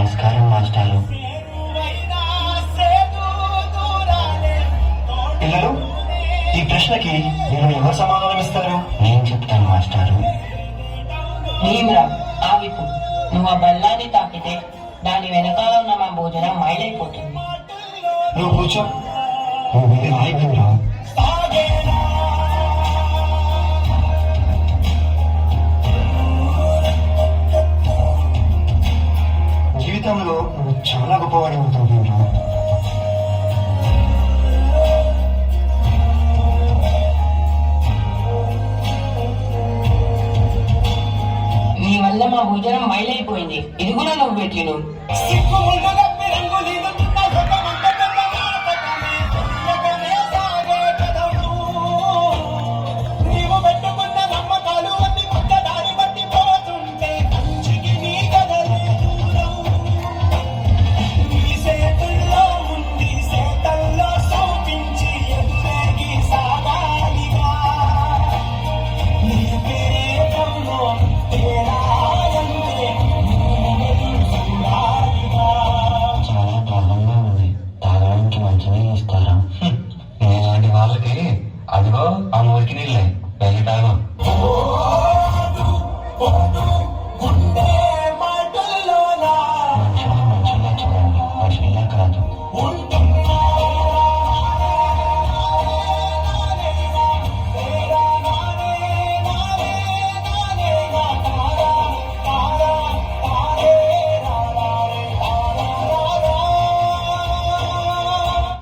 నమస్కారం మాస్టారు. పిల్లలు ఈ ప్రశ్నకి నేను ఎవరు సమాధానం ఇస్తాను నేను చెప్తాను మాస్టారు. నీవురా నువ్వు ఆ బల్లాన్ని తాకితే దాని వెనకాల ఉన్న మా భోజనం మైలైపోతుంది నువ్వు కూర్చో. నువ్వు ఆగిపోరా జీవితంలో నువ్వు చాలా గొప్పవాడి అవుతావు భీమరా నీ వల్ల మా భోజనం మైలైపోయింది. ఇది కూడా నువ్వు పెట్టిను అదిగో ఆ మురికి నీళ్ళే వెళ్ళి తాగు గుండె మాటల్లోనా చూడండి మనుషుల్లా కాదు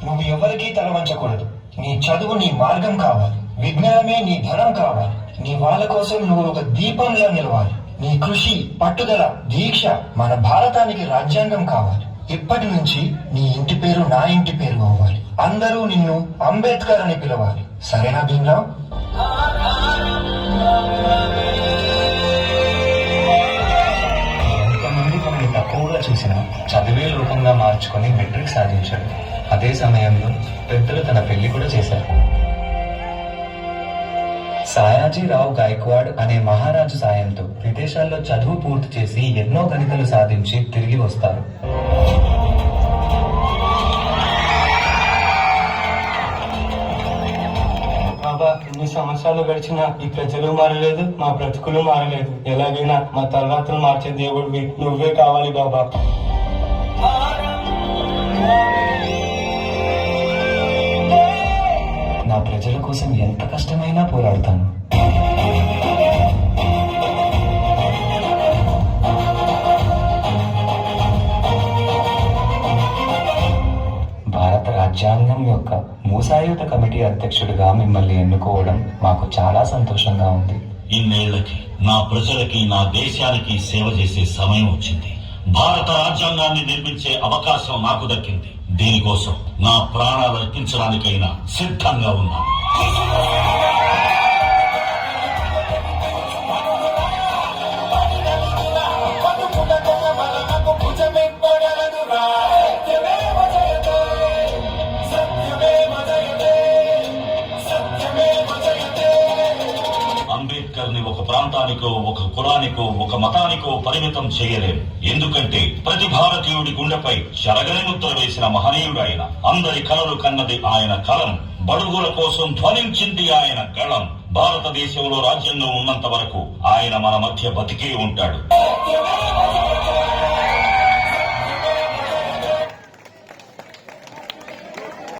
నువ్వు ఎవరికీ తలవంచకూడదు నీ చదువు నీ మార్గం కావాలి. విజ్ఞానమే నీ ధనం కావాలి. నీ వాళ్ళ కోసం నువ్వు ఒక దీపంలా నిలవాలి. నీ కృషి పట్టుదల దీక్ష మన భారతానికి రాజ్యాంగం కావాలి. ఇప్పటి నుంచి నీ ఇంటి పేరు నా ఇంటి పేరు అవ్వాలి. అందరూ నిన్ను అంబేద్కర్ అని పిలవాలి. సరేనా భీమ్రావ్? చదివే రూపంగా మార్చుకొని మెట్రిక్ సాధించాడు. అదే సమయంలో పెద్దలు తన పెళ్ళి కూడా చేశారు. సాయాజీరావు గాయక్వాడ్ అనే మహారాజు సాయంతో విదేశాల్లో చదువు పూర్తి చేసి ఎన్నో గణితలు సాధించి తిరిగి వస్తారు. బాబా ఎన్ని సంవత్సరాలు గడిచినా ఈ ప్రజలు మారలేదు మా బ్రతుకులు మారలేదు. ఎలాగైనా మా తలరాత్రులు మార్చే దేవుడివి నువ్వే కావాలి బాబా. నా ప్రజల కోసం ఎంత కష్టమైనా పోరాడతాను. భారత రాజ్యాంగం యొక్క మూసాయుధ కమిటీ అధ్యక్షుడిగా మిమ్మల్ని ఎన్నుకోవడం మాకు చాలా సంతోషంగా ఉంది. ఇన్నేళ్ళకి నా ప్రజలకి నా దేశానికి సేవ చేసే సమయం వచ్చింది. భారత రాజ్యాంగాన్ని నిర్మించే అవకాశం నాకు దక్కింది. దీనికోసం నా ప్రాణాలు అర్పించడానికైనా సిద్ధంగా ఉన్నాను. ప్రాంతానికో ఒక కులానికో ఒక మతానికో పరిమితం చేయలేము ఎందుకంటే ప్రతి భారతీయుడి గుండెపై చెరగని ముద్ర వేసిన మహనీయుడు ఆయన అందరి కలలు కన్నది ఆయన కలం బడుగుల కోసం ధ్వనించింది ఆయన గళం. భారతదేశంలో రాజ్యాంగం ఉన్నంత వరకు ఆయన మన మధ్య బతికే ఉంటాడు.